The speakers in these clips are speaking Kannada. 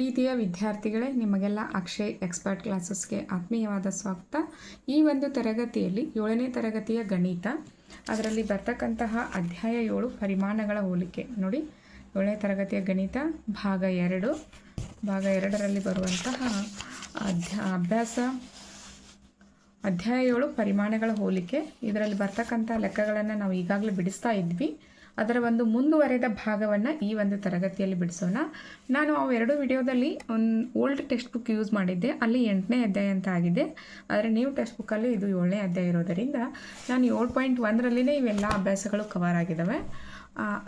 ಪ್ರೀತಿಯ ವಿದ್ಯಾರ್ಥಿಗಳೇ, ನಿಮಗೆಲ್ಲ ಅಕ್ಷಯ್ ಎಕ್ಸ್ಪರ್ಟ್ ಕ್ಲಾಸಸ್ಗೆ ಆತ್ಮೀಯವಾದ ಸ್ವಾಗತ. ಈ ಒಂದು ತರಗತಿಯಲ್ಲಿ ಏಳನೇ ತರಗತಿಯ ಗಣಿತ, ಅದರಲ್ಲಿ ಬರ್ತಕ್ಕಂತಹ ಅಧ್ಯಾಯ ಏಳು ಪರಿಮಾಣಗಳ ಹೋಲಿಕೆ. ನೋಡಿ, ಏಳನೇ ತರಗತಿಯ ಗಣಿತ, ಭಾಗ ಎರಡು. ಭಾಗ ಎರಡರಲ್ಲಿ ಬರುವಂತಹ ಅಧ್ಯಾ, ಅಭ್ಯಾಸ. ಅಧ್ಯಾಯ ಏಳು ಪರಿಮಾಣಗಳ ಹೋಲಿಕೆ. ಇದರಲ್ಲಿ ಬರ್ತಕ್ಕಂಥ ಲೆಕ್ಕಗಳನ್ನು ನಾವು ಈಗಾಗಲೇ ಬಿಡಿಸ್ತಾ ಇದ್ವಿ. ಅದರ ಒಂದು ಮುಂದುವರೆದ ಭಾಗವನ್ನು ಈ ಒಂದು ತರಗತಿಯಲ್ಲಿ ಬಿಡಿಸೋಣ. ನಾನು ಅವು ಎರಡು ವಿಡಿಯೋದಲ್ಲಿ ಒಂದು ಓಲ್ಡ್ ಟೆಕ್ಸ್ಟ್ ಬುಕ್ ಯೂಸ್ ಮಾಡಿದ್ದೆ. ಅಲ್ಲಿ ಎಂಟನೇ ಅಧ್ಯಾಯ ಅಂತ ಆಗಿದೆ. ಆದರೆ ನ್ಯೂ ಟೆಕ್ಸ್ಟ್ ಬುಕ್ಕಲ್ಲಿ ಇದು ಏಳನೇ ಅಧ್ಯಾಯ ಇರೋದರಿಂದ ನಾನು ಏಳು ಪಾಯಿಂಟ್ ಒಂದರಲ್ಲಿನೇ ಇವೆಲ್ಲ ಅಭ್ಯಾಸಗಳು ಕವರ್ ಆಗಿದ್ದಾವೆ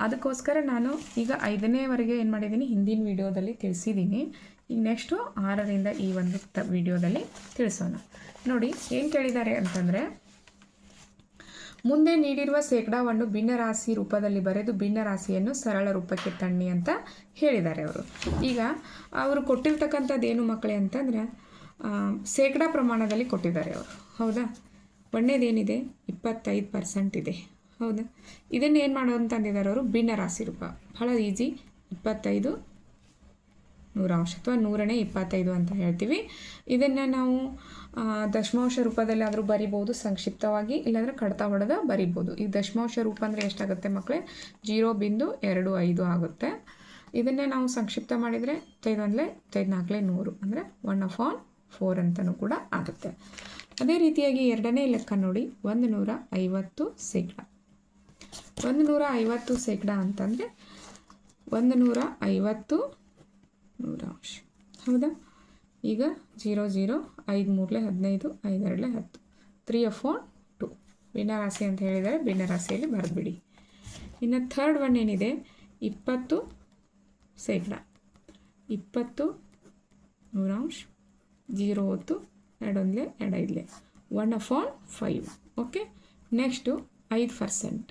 ಅದಕ್ಕೋಸ್ಕರ ನಾನು ಈಗ ಐದನೇವರೆಗೆ ಏನು ಮಾಡಿದ್ದೀನಿ? ಹಿಂದಿನ ವಿಡಿಯೋದಲ್ಲಿ ತಿಳಿಸಿದ್ದೀನಿ. ಈಗ ನೆಕ್ಸ್ಟು ಆರರಿಂದ ಈ ಒಂದು ವಿಡಿಯೋದಲ್ಲಿ ತಿಳಿಸೋಣ. ನೋಡಿ, ಏನು ಕೇಳಿದ್ದಾರೆ ಅಂತಂದರೆ ಮುಂದೆ ನೀಡಿರುವ ಶೇಕಡಾವನ್ನು ಭಿನ್ನರಾಶಿ ರೂಪದಲ್ಲಿ ಬರೆದು ಭಿನ್ನರಾಶಿಯನ್ನು ಸರಳ ರೂಪಕ್ಕೆ ತಣ್ಣಿ ಅಂತ ಹೇಳಿದ್ದಾರೆ ಅವರು. ಈಗ ಅವರು ಕೊಟ್ಟಿರ್ತಕ್ಕಂಥದ್ದು ಏನು ಮಕ್ಕಳೇ ಅಂತಂದರೆ ಶೇಕಡಾ ಪ್ರಮಾಣದಲ್ಲಿ ಕೊಟ್ಟಿದ್ದಾರೆ ಅವರು. ಹೌದಾ? ಒಂದೇದೇನಿದೆ ಇಪ್ಪತ್ತೈದು ಪರ್ಸೆಂಟ್ ಇದೆ. ಹೌದಾ? ಇದನ್ನು ಏನು ಮಾಡೋ ಅಂತಂದಿದ್ದಾರೆ ಅವರು, ಭಿನ್ನರಾಶಿ ರೂಪ. ಬಹಳ ಈಜಿ ಇಪ್ಪತ್ತೈದು ನೂರಾಂಶ ಅಥವಾ ನೂರನೇ ಇಪ್ಪತ್ತೈದು ಅಂತ ಹೇಳ್ತೀವಿ. ಇದನ್ನು ನಾವು ದಶಮಾಂಶ ರೂಪದಲ್ಲಿ ಆದರೂ ಬರಿಬೋದು ಸಂಕ್ಷಿಪ್ತವಾಗಿ, ಇಲ್ಲಾಂದರೆ ಕಡತ ಹೊಡೆದ ಬರಿಬೋದು. ಈ ದಶಮಾಂಶ ರೂಪ ಅಂದರೆ ಎಷ್ಟಾಗುತ್ತೆ ಮಕ್ಕಳೇ ಜೀರೋ ಬಿಂದು ಎರಡು ಐದು ಆಗುತ್ತೆ. ಇದನ್ನೇ ನಾವು ಸಂಕ್ಷಿಪ್ತ ಮಾಡಿದರೆ ತೈದು ಒಂದಲೇ ತೈದು ನೂರು. ಅಂದರೆ ಒನ್ ಆಫ್ ಆನ್ ಫೋರ್ ಅಂತಲೂ ಕೂಡ ಆಗುತ್ತೆ. ಅದೇ ರೀತಿಯಾಗಿ ಎರಡನೇ ಲೆಕ್ಕ ನೋಡಿ. ಒಂದು ನೂರ ಐವತ್ತು ಶೇಕಡ. ಒಂದು ನೂರ ಐವತ್ತು ಶೇಕಡ ಅಂತಂದರೆ ಒಂದು ನೂರ ಐವತ್ತು ನೂರಾಂಶ. ಹೌದಾ? ಈಗ ಜೀರೋ ಜೀರೋ ಐದು ಮೂರಲೆ ಹದಿನೈದು ಐದೆರಡಲೆ ಹತ್ತು. ತ್ರೀ ಆಫ್ ಒನ್ ಟು ಭಿನ್ನರಾಶಿ ಅಂತ ಹೇಳಿದರೆ ಭಿನ್ನರಾಶಿಯಲ್ಲಿ ಬರೆದ್ಬಿಡಿ. ಇನ್ನು ಥರ್ಡ್ ಒನ್ ಏನಿದೆ? ಇಪ್ಪತ್ತು ಶೇಕಡ ಇಪ್ಪತ್ತು ನೂರಾಂಶ ಜೀರೋ ಹೊತ್ತು, ಎರಡೊಂದಲೆ ಎರಡೈದಲೆ. One upon five okay next ಐದು percent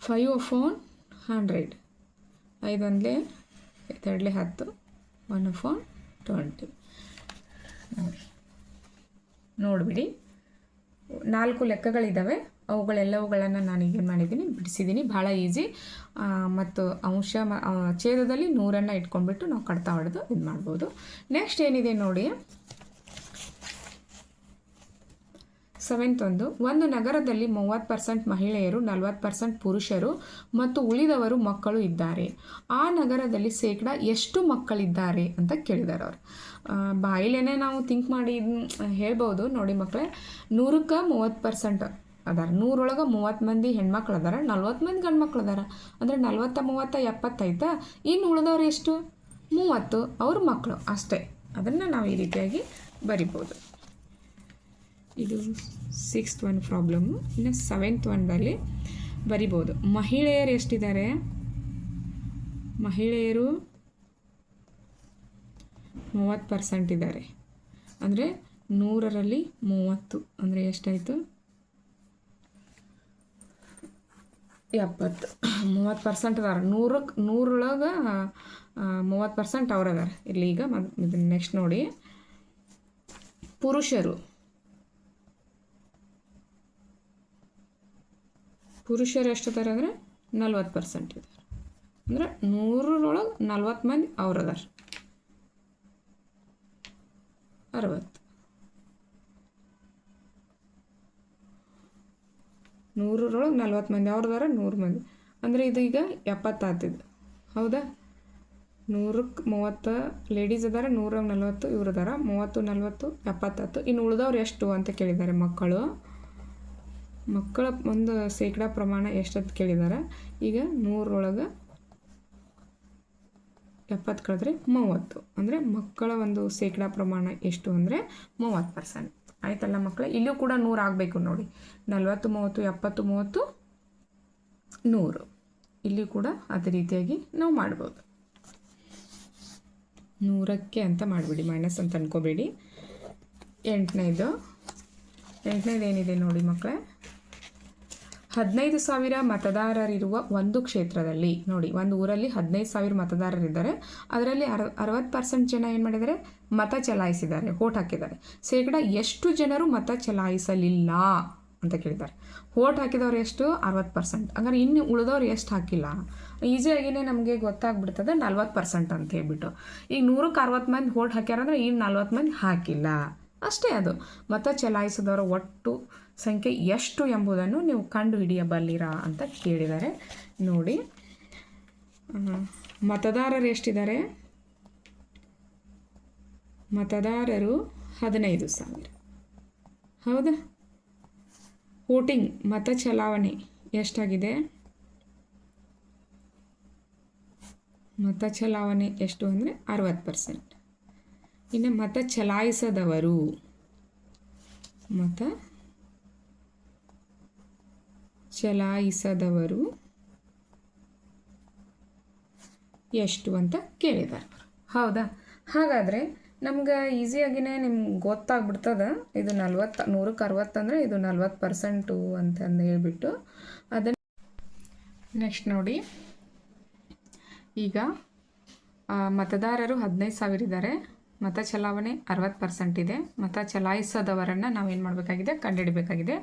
five upon hundred ಐದೊಂದಲೆ ಎರಡಲೆ ಹತ್ತು. ಒನ್ ಫೋರ್ ಟ್ವೆಂಟಿ ನೋಡಿ. ನೋಡಿಬಿಡಿ. ನಾಲ್ಕು ಲೆಕ್ಕಗಳಿದ್ದಾವೆ ಅವುಗಳೆಲ್ಲವುಗಳನ್ನು ನಾನು ಏನು ಮಾಡಿದ್ದೀನಿ, ಬಿಡಿಸಿದ್ದೀನಿ. ಭಾಳ ಈಸಿ. ಮತ್ತು ಅಂಶ ಛೇದದಲ್ಲಿ ನೂರನ್ನು ಇಟ್ಕೊಂಡ್ಬಿಟ್ಟು ನಾವು ಕಡ್ತಾ ಹೊಡೆದು ಇದು ಮಾಡ್ಬೋದು ನೆಕ್ಸ್ಟ್ ಏನಿದೆ ನೋಡಿ. ಸೆವೆಂತ್ ಒಂದು ಒಂದು ನಗರದಲ್ಲಿ ಮೂವತ್ತು ಪರ್ಸೆಂಟ್ ಮಹಿಳೆಯರು, ನಲವತ್ತು ಪರ್ಸೆಂಟ್ ಪುರುಷರು ಮತ್ತು ಉಳಿದವರು ಮಕ್ಕಳು ಇದ್ದಾರೆ. ಆ ನಗರದಲ್ಲಿ ಶೇಕಡ ಎಷ್ಟು ಮಕ್ಕಳಿದ್ದಾರೆ ಅಂತ ಕೇಳಿದ್ದಾರೆ ಅವರು. ಬಾಯಿಲೇನೆ ನಾವು ಥಿಂಕ್ ಮಾಡಿ ಹೇಳ್ಬೋದು. ನೋಡಿ ಮಕ್ಕಳೇ, ನೂರಕ್ಕೆ ಮೂವತ್ತು ಪರ್ಸೆಂಟ್ ಅದಾರ. ನೂರೊಳಗೆ ಮೂವತ್ತು ಮಂದಿ ಹೆಣ್ಮಕ್ಳು ಅದಾರ, ನಲ್ವತ್ತು ಮಂದಿ ಗಂಡು ಮಕ್ಳು ಅದಾರ. ಅಂದರೆ ನಲ್ವತ್ತ, ಮೂವತ್ತ ಎಪ್ಪತ್ತೈತಾ ಇನ್ನು ಉಳಿದವ್ರು ಎಷ್ಟು? ಮೂವತ್ತು. ಅವ್ರ ಮಕ್ಕಳು ಅಷ್ಟೇ. ಅದನ್ನು ನಾವು ಈ ರೀತಿಯಾಗಿ ಬರಿಬೋದು. ಇದು ಸಿಕ್ಸ್ತ್ ಒನ್ ಪ್ರಾಬ್ಲಮ್ಮು ಇನ್ನು ಸೆವೆಂತ್ ಒನ್ದಲ್ಲಿ ಬರಿಬೋದು. ಮಹಿಳೆಯರು ಎಷ್ಟಿದ್ದಾರೆ? ಮಹಿಳೆಯರು ಮೂವತ್ತು ಪರ್ಸೆಂಟ್ ಇದ್ದಾರೆ. ಅಂದರೆ ನೂರರಲ್ಲಿ ಮೂವತ್ತು. ಅಂದರೆ ಎಷ್ಟಾಯಿತು? ಎಪ್ಪತ್ತು. ಮೂವತ್ತು ಪರ್ಸೆಂಟ್ ಅದಾರ. ನೂರಕ್ಕೆ ನೂರೊಳಗೆ ಮೂವತ್ತು ಪರ್ಸೆಂಟ್ ಅವ್ರು ಅದಾರ ಇಲ್ಲಿ ಈಗ ಇದನ್ನ ನೆಕ್ಸ್ಟ್ ನೋಡಿ. ಪುರುಷರು. ಪುರುಷರು ಎಷ್ಟು ಅದಾರೆ ಅಂದರೆ ನಲ್ವತ್ತು ಪರ್ಸೆಂಟ್ ಇದ್ದಾರೆ ಅಂದರೆ ನೂರರೊಳಗೆ ನಲ್ವತ್ತು ಮಂದಿ ಅವ್ರು ಅದಾರ. ಅರವತ್ತು. ನೂರರೊಳಗೆ ನಲ್ವತ್ತು ಮಂದಿ, ಅವ್ರು ಅದಾರ ನೂರು ಮಂದಿ. ಅಂದರೆ ಇದು ಈಗ ಎಪ್ಪತ್ತಾತಿದ್ದು ಹೌದಾ? ನೂರಕ್ಕೆ ಮೂವತ್ತು ಲೇಡೀಸ್ ಅದಾರ ನೂರ ನಲ್ವತ್ತು ಇವ್ರು ಅದಾರ. ಮೂವತ್ತು, ನಲ್ವತ್ತು ಎಪ್ಪತ್ತತ್ತು ಇನ್ನು ಉಳಿದವ್ರು ಎಷ್ಟು ಅಂತ ಕೇಳಿದ್ದಾರೆ ಮಕ್ಕಳು? ಮಕ್ಕಳ ಒಂದು ಶೇಕಡಾ ಪ್ರಮಾಣ ಎಷ್ಟಂತ ಕೇಳಿದ್ದಾರೆ? ಈಗ ನೂರರೊಳಗೆ ಎಪ್ಪತ್ತು ಕಳೆದ್ರೆ ಮೂವತ್ತು. ಅಂದರೆ ಮಕ್ಕಳ ಒಂದು ಶೇಕಡಾ ಪ್ರಮಾಣ ಎಷ್ಟು ಅಂದರೆ ಮೂವತ್ತು ಪರ್ಸೆಂಟ್ ಆಯ್ತಲ್ಲ ಮಕ್ಕಳ? ಇಲ್ಲೂ ಕೂಡ ನೂರು ಆಗಬೇಕು ನೋಡಿ. ನಲ್ವತ್ತು, ಮೂವತ್ತು, ಎಪ್ಪತ್ತು, ಮೂವತ್ತು, ನೂರು. ಇಲ್ಲಿ ಕೂಡ ಅದೇ ರೀತಿಯಾಗಿ ನಾವು ಮಾಡ್ಬೋದು. ನೂರಕ್ಕೆ ಅಂತ ಮಾಡಿಬಿಡಿ. ಮೈನಸ್ ಅಂತ ಅನ್ಕೋಬೇಡಿ. ಎಂಟನೇದು. ಎಂಟನೇದು ಏನಿದೆ ನೋಡಿ ಮಕ್ಕಳೇ? ಹದಿನೈದು ಸಾವಿರ ಮತದಾರರಿರುವ ಒಂದು ಕ್ಷೇತ್ರದಲ್ಲಿ, ನೋಡಿ, ಒಂದು ಊರಲ್ಲಿ ಹದಿನೈದು ಸಾವಿರ ಮತದಾರರಿದ್ದಾರೆ. ಅದರಲ್ಲಿ ಅರ, ಅರವತ್ತು ಪರ್ಸೆಂಟ್ ಜನ ಏನು ಮಾಡಿದ್ದಾರೆ? ಮತ ಚಲಾಯಿಸಿದ್ದಾರೆ ಓಟ್ ಹಾಕಿದ್ದಾರೆ. ಶೇಕಡ ಎಷ್ಟು ಜನರು ಮತ ಚಲಾಯಿಸಲಿಲ್ಲ ಅಂತ ಕೇಳಿದ್ದಾರೆ. ಓಟ್ ಹಾಕಿದವ್ರು ಎಷ್ಟು? ಅರವತ್ತು ಪರ್ಸೆಂಟ್. ಹಂಗಾರೆ ಇನ್ನು ಉಳಿದವ್ರು ಎಷ್ಟು ಹಾಕಿಲ್ಲ? ಈಸಿಯಾಗಿಯೇ ನಮಗೆ ಗೊತ್ತಾಗ್ಬಿಡ್ತದೆ ನಲ್ವತ್ತು ಪರ್ಸೆಂಟ್ ಅಂತ ಹೇಳ್ಬಿಟ್ಟು. ಈಗ ನೂರಕ್ಕೆ ಅರವತ್ತು ಮಂದಿ ಓಟ್ ಹಾಕ್ಯಾರಂದ್ರೆ ಇನ್ನು ನಲ್ವತ್ತು ಮಂದಿ ಹಾಕಿಲ್ಲ. ಅಷ್ಟೇ ಅದು. ಮತ ಚಲಾಯಿಸಿದವರ ಒಟ್ಟು ಸಂಖ್ಯೆ ಎಷ್ಟು ಎಂಬುದನ್ನು ನೀವು ಕಂಡು ಹಿಡಿಯಬಲ್ಲಿರಾ ಅಂತ ಕೇಳಿದ್ದಾರೆ ನೋಡಿ. ಮತದಾರರು ಎಷ್ಟಿದ್ದಾರೆ? ಮತದಾರರು ಹದಿನೈದು ಸಾವಿರ. ಹೌದಾ. ವೋಟಿಂಗ್, ಮತ ಚಲಾವಣೆ ಎಷ್ಟಾಗಿದೆ? ಮತ ಚಲಾವಣೆ ಎಷ್ಟು ಅಂದರೆ ಅರವತ್ತು ಪರ್ಸೆಂಟ್. ಇನ್ನು ಮತ ಚಲಾಯಿಸದವರು. ಮತ ಚಲಾಯಿಸದವರು. ಎಷ್ಟು ಅಂತ ಕೇಳಿದ್ದಾರೆ. ಹೌದಾ? ಹಾಗಾದರೆ ನಮ್ಗೆ ಈಸಿಯಾಗಿನೇ ನಿಮ್ಗೆ ಗೊತ್ತಾಗ್ಬಿಡ್ತದ. ಇದು ನಲ್ವತ್ತು, ನೂರಕ್ಕೆ ಅರವತ್ತಂದರೆ ಇದು ನಲ್ವತ್ತು ಪರ್ಸೆಂಟು ಅಂತಂದು ಹೇಳ್ಬಿಟ್ಟು ಅದನ್ನು ನೆಕ್ಸ್ಟ್ ನೋಡಿ. ಈಗ ಮತದಾರರು ಹದಿನೈದು ಸಾವಿರ ಇದ್ದಾರೆ. ಮತ ಚಲಾವಣೆ ಅರವತ್ತು ಪರ್ಸೆಂಟ್ ಇದೆ. ಮತ ಚಲಾಯಿಸೋದವರನ್ನ ನಾವು ಏನು ಮಾಡಬೇಕಾಗಿದೆ? ಕಂಡುಹಿಡಬೇಕಾಗಿದೆ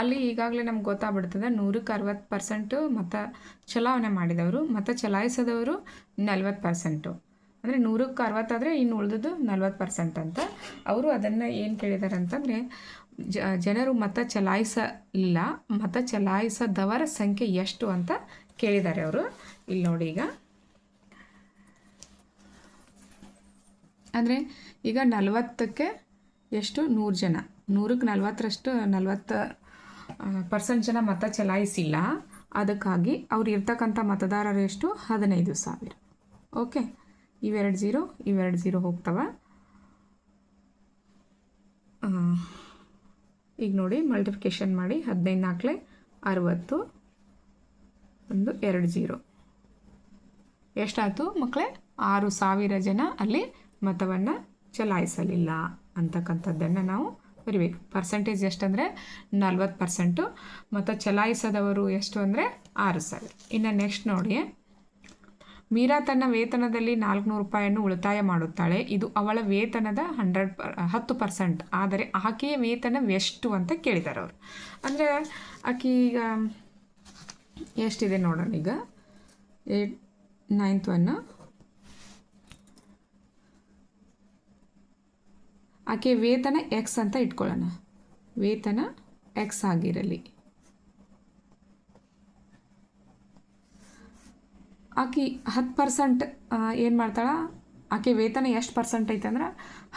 ಅಲ್ಲಿ ಈಗಾಗಲೇ ನಮ್ಗೆ ಗೊತ್ತಾಗ್ಬಿಡ್ತದೆ ನೂರಕ್ಕೆ ಅರವತ್ತು ಪರ್ಸೆಂಟು ಮತ ಚಲಾವಣೆ ಮಾಡಿದವರು. ಮತ ಚಲಾಯಿಸದವರು ನಲ್ವತ್ತು ಪರ್ಸೆಂಟು ಅಂದರೆ ನೂರಕ್ಕೆ ಅರವತ್ತಾದರೆ ಇನ್ನು ಉಳಿದದ್ದು ನಲ್ವತ್ತು ಪರ್ಸೆಂಟ್ ಅಂತ. ಅವರು ಅದನ್ನು ಏನು ಕೇಳಿದ್ದಾರೆ ಅಂತಂದರೆ ಜನರು ಮತ ಚಲಾಯಿಸಲಿಲ್ಲ. ಮತ ಚಲಾಯಿಸದವರ ಸಂಖ್ಯೆ ಎಷ್ಟು ಅಂತ ಕೇಳಿದ್ದಾರೆ ಅವರು. ಇಲ್ಲಿ ನೋಡಿ ಈಗ. ಅಂದರೆ ಈಗ ನಲವತ್ತಕ್ಕೆ ಎಷ್ಟು? ನೂರು ಜನ. ನೂರಕ್ಕೆ ನಲವತ್ತರಷ್ಟು, ನಲವತ್ತು ಪರ್ಸೆಂಟ್ ಜನ ಮತ ಚಲಾಯಿಸಿಲ್ಲ. ಅದಕ್ಕಾಗಿ ಅವ್ರು ಇರ್ತಕ್ಕಂಥ ಮತದಾರರು ಎಷ್ಟು ಹದಿನೈದು ಸಾವಿರ. ಓಕೆ? ಇವೆರಡು ಜೀರೋ ಇವೆರಡು ಜೀರೋ ಹೋಗ್ತವ. ಈಗ ನೋಡಿ ಮಲ್ಟಿಫಿಕೇಷನ್ ಮಾಡಿ ಹದಿನೈದು ನಾಲ್ಕಲೆ ಅರವತ್ತು, ಒಂದು ಎರಡು ಜೀರೋ. ಎಷ್ಟಾಯಿತು ಮಕ್ಕಳೇ? ಆರು ಸಾವಿರ ಜನ ಅಲ್ಲಿ ಮತವನ್ನು ಚಲಾಯಿಸಲಿಲ್ಲ ಅಂತಕ್ಕಂಥದ್ದನ್ನು ನಾವು ಬರಿಬೇಕು. ಪರ್ಸೆಂಟೇಜ್ ಎಷ್ಟಂದರೆ ನಲ್ವತ್ತು ಪರ್ಸೆಂಟು ಮತ್ತು ಚಲಾಯಿಸದವರು ಎಷ್ಟು ಅಂದರೆ ಆರು ಸಾವಿರ. ಇನ್ನು ನೆಕ್ಸ್ಟ್ ನೋಡಿ. ಮೀರಾ ತನ್ನ ವೇತನದಲ್ಲಿ ನಾಲ್ಕುನೂರು ರೂಪಾಯಿಯನ್ನು ಉಳಿತಾಯ ಮಾಡುತ್ತಾಳೆ. ಇದು ಅವಳ ವೇತನದ ಹಂಡ್ರೆಡ್ ಪರ್ ಹತ್ತು ಪರ್ಸೆಂಟ್ ಆದರೆ ಆಕೆಯ ವೇತನ ಎಷ್ಟು ಅಂತ ಕೇಳಿದ್ದಾರೆ ಅವರು. ಅಂದರೆ ಆಕೆ ಈಗ ಎಷ್ಟಿದೆ ನೋಡೋಣ ಈಗ. ಏಟ್ ನೈನ್ತ್ ಒನ್ನು ಆಕೆ ವೇತನ ಎಕ್ಸ್ ಅಂತ ಇಟ್ಕೊಳ್ಳೋಣ. ವೇತನ ಎಕ್ಸ್ ಆಗಿರಲಿ. ಆಕೆ ಹತ್ತು ಪರ್ಸೆಂಟ್ ಏನು ಮಾಡ್ತಾಳೆ? ಆಕೆ ವೇತನ ಎಷ್ಟು ಪರ್ಸೆಂಟ್ ಐತೆ ಅಂದ್ರೆ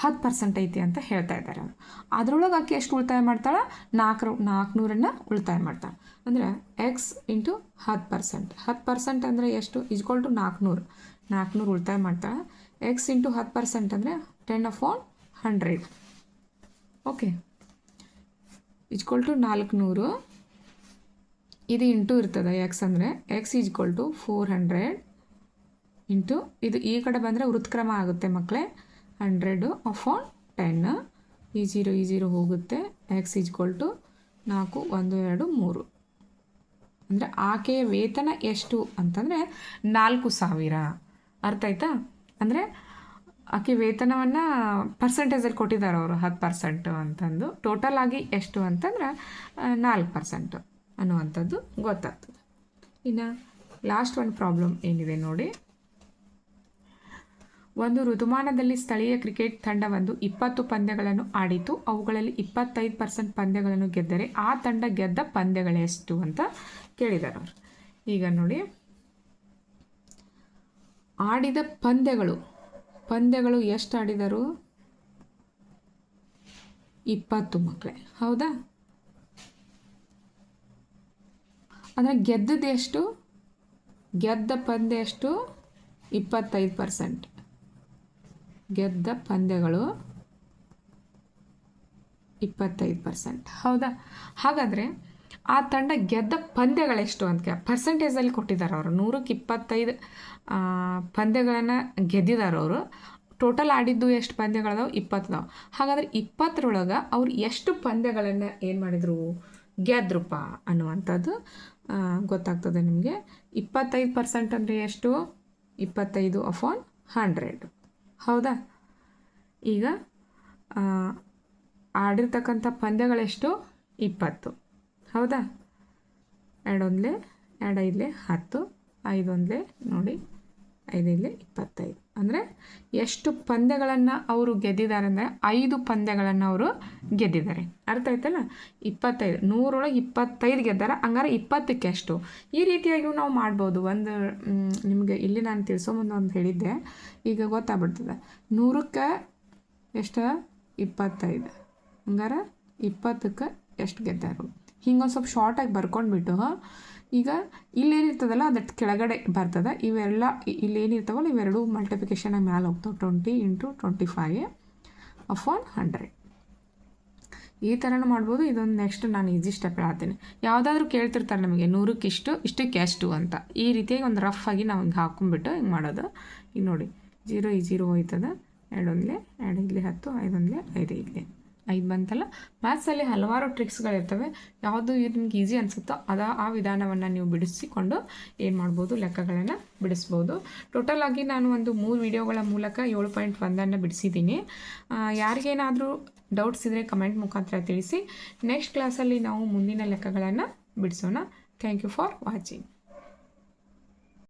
ಹತ್ತು ಪರ್ಸೆಂಟ್ ಐತಿ ಅಂತ ಹೇಳ್ತಾ ಇದ್ದಾರೆ. ಅವರು ಅದ್ರೊಳಗೆ ಆಕೆ ಎಷ್ಟು ಉಳಿತಾಯ ಮಾಡ್ತಾಳೆ? ನಾಲ್ಕು ನಾಲ್ಕುನೂರನ್ನು ಉಳಿತಾಯ ಮಾಡ್ತಾಳೆ. ಅಂದರೆ ಎಕ್ಸ್ ಇಂಟು ಹತ್ತು ಪರ್ಸೆಂಟ್ ಹತ್ತು ಪರ್ಸೆಂಟ್ ಅಂದರೆ ಎಷ್ಟು? ಇಜ್ಕೊಲ್ ನಾಲ್ಕುನೂರು. ನಾಲ್ಕುನೂರು ಉಳಿತಾಯ ಮಾಡ್ತಾಳೆ. ಎಕ್ಸ್ ಇಂಟು ಹತ್ತು ಪರ್ಸೆಂಟ್ ಅಂದರೆ ten upon hundred. Okay. Equal to ನಾಲ್ಕುನೂರು. ಇದು ಇಂಟು ಇರ್ತದೆ ಎಕ್ಸ್ ಅಂದರೆ. X equal to four hundred into ಇದು ಈ ಕಡೆ ಬಂದರೆ ವೃತ್ಕ್ರಮ ಆಗುತ್ತೆ ಮಕ್ಕಳೇ ಹಂಡ್ರೆಡು ಆನ್ ಟೆನ್ ಈ ಜೀರೋ ಈ ಜೀರೋ ಹೋಗುತ್ತೆ. ಎಕ್ಸ್ ಈಜ್ಕೊಲ್ ಟು ನಾಲ್ಕು, ಒಂದು, ಎರಡು, ಮೂರು. ಅಂದರೆ ಆಕೆಯ ವೇತನ ಎಷ್ಟು ಅಂತಂದರೆ ನಾಲ್ಕು ಸಾವಿರ. ಅರ್ಥ ಆಯ್ತಾ? ಅಂದರೆ ಆಕೆ ವೇತನವನ್ನು ಪರ್ಸೆಂಟೇಜಲ್ಲಿ ಕೊಟ್ಟಿದ್ದಾರೆ ಅವರು, ಹತ್ತು ಪರ್ಸೆಂಟು ಅಂತಂದು. ಟೋಟಲ್ ಆಗಿ ಎಷ್ಟು ಅಂತಂದ್ರೆ ನಾಲ್ಕು ಪರ್ಸೆಂಟು ಅನ್ನುವಂಥದ್ದು ಗೊತ್ತಾಗ್ತದೆ. ಇನ್ನು ಲಾಸ್ಟ್ ಒಂದು ಪ್ರಾಬ್ಲಮ್ ಏನಿದೆ ನೋಡಿ. ಒಂದು ಋತುಮಾನದಲ್ಲಿ ಸ್ಥಳೀಯ ಕ್ರಿಕೆಟ್ ತಂಡವೊಂದು ಇಪ್ಪತ್ತು ಪಂದ್ಯಗಳನ್ನು ಆಡಿತು. ಅವುಗಳಲ್ಲಿ ಇಪ್ಪತ್ತೈದು ಪರ್ಸೆಂಟ್ ಪಂದ್ಯಗಳನ್ನು ಗೆದ್ದರೆ ಆ ತಂಡ ಗೆದ್ದ ಪಂದ್ಯಗಳೆಷ್ಟು ಅಂತ ಕೇಳಿದ್ದಾರೆ ಅವರು. ಈಗ ನೋಡಿ. ಆಡಿದ ಪಂದ್ಯಗಳು ಪಂದ್ಯಗಳು ಎಷ್ಟು ಆಡಿದರು? ಇಪ್ಪತ್ತು ಮಕ್ಕಳೇ ಹೌದಾ? ಅಂದರೆ ಗೆದ್ದದ್ದು ಎಷ್ಟು? ಗೆದ್ದ ಪಂದ್ಯ ಎಷ್ಟು? ಇಪ್ಪತ್ತೈದು ಪರ್ಸೆಂಟ್. ಗೆದ್ದ ಪಂದ್ಯಗಳು ಇಪ್ಪತ್ತೈದು ಪರ್ಸೆಂಟ್, ಹೌದಾ? ಹಾಗಾದರೆ ಆ ತಂಡ ಗೆದ್ದ ಪಂದ್ಯಗಳೆಷ್ಟು ಅಂತ ಪರ್ಸೆಂಟೇಜಲ್ಲಿ ಕೊಟ್ಟಿದ್ದಾರೆ ಅವರು. ನೂರಕ್ಕೆ ಇಪ್ಪತ್ತೈದು ಪಂದ್ಯಗಳನ್ನು ಗೆದ್ದಿದ್ದಾರೆ ಅವರು. ಟೋಟಲ್ ಆಡಿದ್ದು ಎಷ್ಟು ಪಂದ್ಯಗಳದಾವೆ? ಇಪ್ಪತ್ತದಾವೆ. ಹಾಗಾದರೆ ಇಪ್ಪತ್ತರೊಳಗೆ ಅವ್ರು ಎಷ್ಟು ಪಂದ್ಯಗಳನ್ನು ಏನು ಮಾಡಿದರು? ಗೆದ್ರಪ್ಪ ಅನ್ನುವಂಥದ್ದು ಗೊತ್ತಾಗ್ತದೆ ನಿಮಗೆ. ಇಪ್ಪತ್ತೈದು ಪರ್ಸೆಂಟ್ ಅಂದರೆ ಎಷ್ಟು? ಇಪ್ಪತ್ತೈದು ಅಫಾನ್ ಹಂಡ್ರೆಡ್ ಹೌದಾ? ಈಗ ಆಡಿರ್ತಕ್ಕಂಥ ಪಂದ್ಯಗಳೆಷ್ಟು? ಇಪ್ಪತ್ತು. ಹೌದಾ? ಎರಡೊಂದಲೇ ಎರಡು ಐದಲೆ ಹತ್ತು, ಐದೊಂದಲೇ ನೋಡಿ, ಐದೈದಲೇ ಇಪ್ಪತ್ತೈದು. ಅಂದರೆ ಎಷ್ಟು ಪಂದ್ಯಗಳನ್ನು ಅವರು ಗೆದ್ದಿದ್ದಾರೆ ಅಂದರೆ ಐದು ಪಂದ್ಯಗಳನ್ನು ಅವರು ಗೆದ್ದಿದ್ದಾರೆ. ಅರ್ಥ ಆಯ್ತಲ್ಲ? ಇಪ್ಪತ್ತೈದು, ನೂರೊಳಗೆ ಇಪ್ಪತ್ತೈದು ಗೆದ್ದಾರೆ, ಹಂಗಾರೆ ಇಪ್ಪತ್ತಕ್ಕೆ ಎಷ್ಟು ಈ ರೀತಿಯಾಗಿಯೂ ನಾವು ಮಾಡ್ಬೋದು. ಒಂದು ನಿಮಗೆ ಇಲ್ಲಿ ನಾನು ತಿಳಿಸೋ ಮುಂದೆ ಒಂದು ಹೇಳಿದ್ದೆ. ಈಗ ಗೊತ್ತಾಗ್ಬಿಡ್ತದೆ. ನೂರಕ್ಕೆ ಎಷ್ಟು? ಇಪ್ಪತ್ತೈದು. ಹಂಗಾರೆ ಇಪ್ಪತ್ತಕ್ಕೆ ಎಷ್ಟು ಗೆದ್ದಾರು? ಹಿಂಗೊಂದು ಸ್ವಲ್ಪ ಶಾರ್ಟಾಗಿ ಬರ್ಕೊಂಡ್ಬಿಟ್ಟು ಈಗ ಇಲ್ಲೇನಿರ್ತದಲ್ಲ ಅದಕ್ಕೆ ಕೆಳಗಡೆ ಬರ್ತದೆ. ಇವೆಲ್ಲ ಇಲ್ಲೇನಿರ್ತಾವಲ್ಲ, ಇವೆರಡು ಮಲ್ಟಿಪ್ಲಿಕೇಶನ್ ಮೇಲೆ ಹೋಗ್ತಾವೆ. Twenty into twenty five upon hundred ಈ ಥರನೂ ಮಾಡ್ಬೋದು. ಇದೊಂದು ನೆಕ್ಸ್ಟ್ ನಾನು ಈಜಿ ಸ್ಟೆಪ್ ಹೇಳ್ತೀನಿ. ಯಾವುದಾದ್ರೂ ಕೇಳ್ತಿರ್ತಾರೆ ನಮಗೆ, ನೂರಕ್ಕೆ ಇಷ್ಟು, ಇಷ್ಟಕ್ಕೆ ಎಷ್ಟು ಅಂತ. ಈ ರೀತಿಯಾಗಿ ಒಂದು ರಫ್ ಆಗಿ ನಾವು ಹಿಂಗೆ ಹಾಕೊಂಡ್ಬಿಟ್ಟು ಹಿಂಗೆ ಮಾಡೋದು. ಈಗ ನೋಡಿ ಜೀರೋ ಈ ಜೀರೋ ಹೋಯ್ತದ. ಎರಡೊಂದಲೇ, ಎರಡು, ಇಲ್ಲಿ ಹತ್ತು, ಐದೊಂದಲೇ, ಐದು ಇಡ್ಲಿ ಐದು ಬಂತಲ್ಲ? ಮ್ಯಾಥ್ಸಲ್ಲಿ ಹಲವಾರು ಟ್ರಿಕ್ಸ್ಗಳಿರ್ತವೆ ಯಾವುದು ನಿಮ್ಗೆ ಈಸಿ ಅನಿಸುತ್ತೋ ಅದ ಆ ವಿಧಾನವನ್ನು ನೀವು ಬಿಡಿಸಿಕೊಂಡು ಏನು ಮಾಡ್ಬೋದು, ಲೆಕ್ಕಗಳನ್ನು ಬಿಡಿಸ್ಬೋದು. ಟೋಟಲ್ ಆಗಿ ನಾನು ಒಂದು ಮೂರು ವಿಡಿಯೋಗಳ ಮೂಲಕ ಏಳು ಪಾಯಿಂಟ್ ಒಂದನ್ನು ಬಿಡಿಸಿದ್ದೀನಿ. ಯಾರಿಗೇನಾದರೂ ಡೌಟ್ಸ್ ಇದ್ದರೆ ಕಮೆಂಟ್ ಮುಖಾಂತರ ತಿಳಿಸಿ. ನೆಕ್ಸ್ಟ್ ಕ್ಲಾಸಲ್ಲಿ ನಾವು ಮುಂದಿನ ಲೆಕ್ಕಗಳನ್ನು ಬಿಡಿಸೋಣ. Thank you for watching